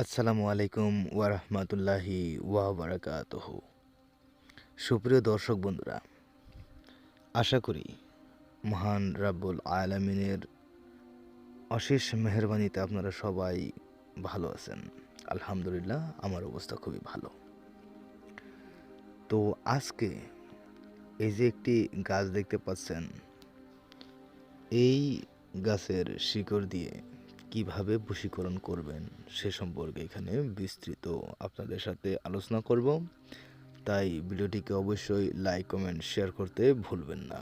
আসসালামু আলাইকুম ওয়ারহমতুল্লাহি ওয়াবারাকাতহ। সুপ্রিয় দর্শক বন্ধুরা, আশা করি মহান রাব্বুল আলামিনের অশেষ মেহরবানিতে আপনারা সবাই ভালো আছেন। আলহামদুলিল্লাহ, আমার অবস্থা খুবই ভালো। তো আজকে এই যে একটি গাছ দেখতে পাচ্ছেন, এই গাছের শিকড় দিয়ে কীভাবে বশীকরণ করবেন সে সম্পর্কে এখানে বিস্তৃত আপনাদের সাথে আলোচনা করব। তাই ভিডিওটিকে অবশ্যই লাইক কমেন্ট শেয়ার করতে ভুলবেন না।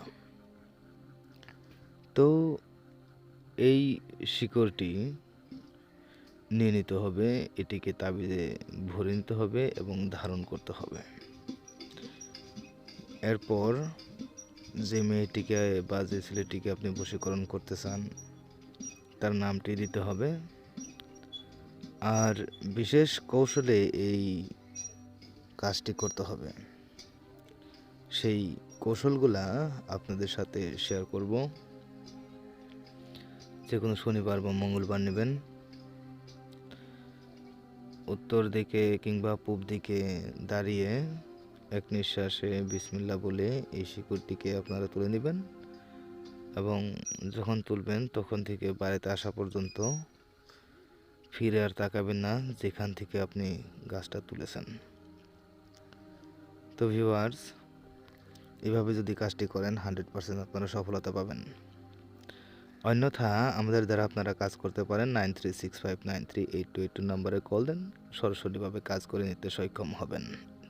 তো এই শিকড়টি নিয়ে নিতে হবে, এটিকে তাবিজে ভরে নিতে হবে এবং ধারণ করতে হবে। এরপর যে মেয়েটিকে বা যে ছেলেটিকে আপনি বশীকরণ করতে চান তার নামটি দিতে হবে। আর বিশেষ কৌশলে এই কাজটি করতে হবে। সেই কৌশলগুলা আপনাদের সাথে শেয়ার করব। যে কোনো শনিবার বা মঙ্গলবার নেবেন। উত্তর দিকে কিংবা পূব দিকে দাঁড়িয়ে এক নিঃশ্বাসে বিসমিল্লা বলে এই শিকড়টিকে আপনারা তুলে নেবেন। যখন তুলবেন তখন থেকে বাড়িতে আসা পর্যন্ত ফিরে আর তাকাবেন না, যেখান থেকে আপনি গাছটা তুলেছেন। তো ভিউয়ার্স এভাবে যদি কাজটি করেন হান্ড্রেড পারসেন্ট আপনারা সফলতা পাবেন। অন্যথা, আমাদের দ্বারা আপনারা কাজ করতে পারেন nine three six five nine three eight two eight two নম্বরে কল দেন। সরাসরিভাবে কাজ করে নিতে সক্ষম হবেন।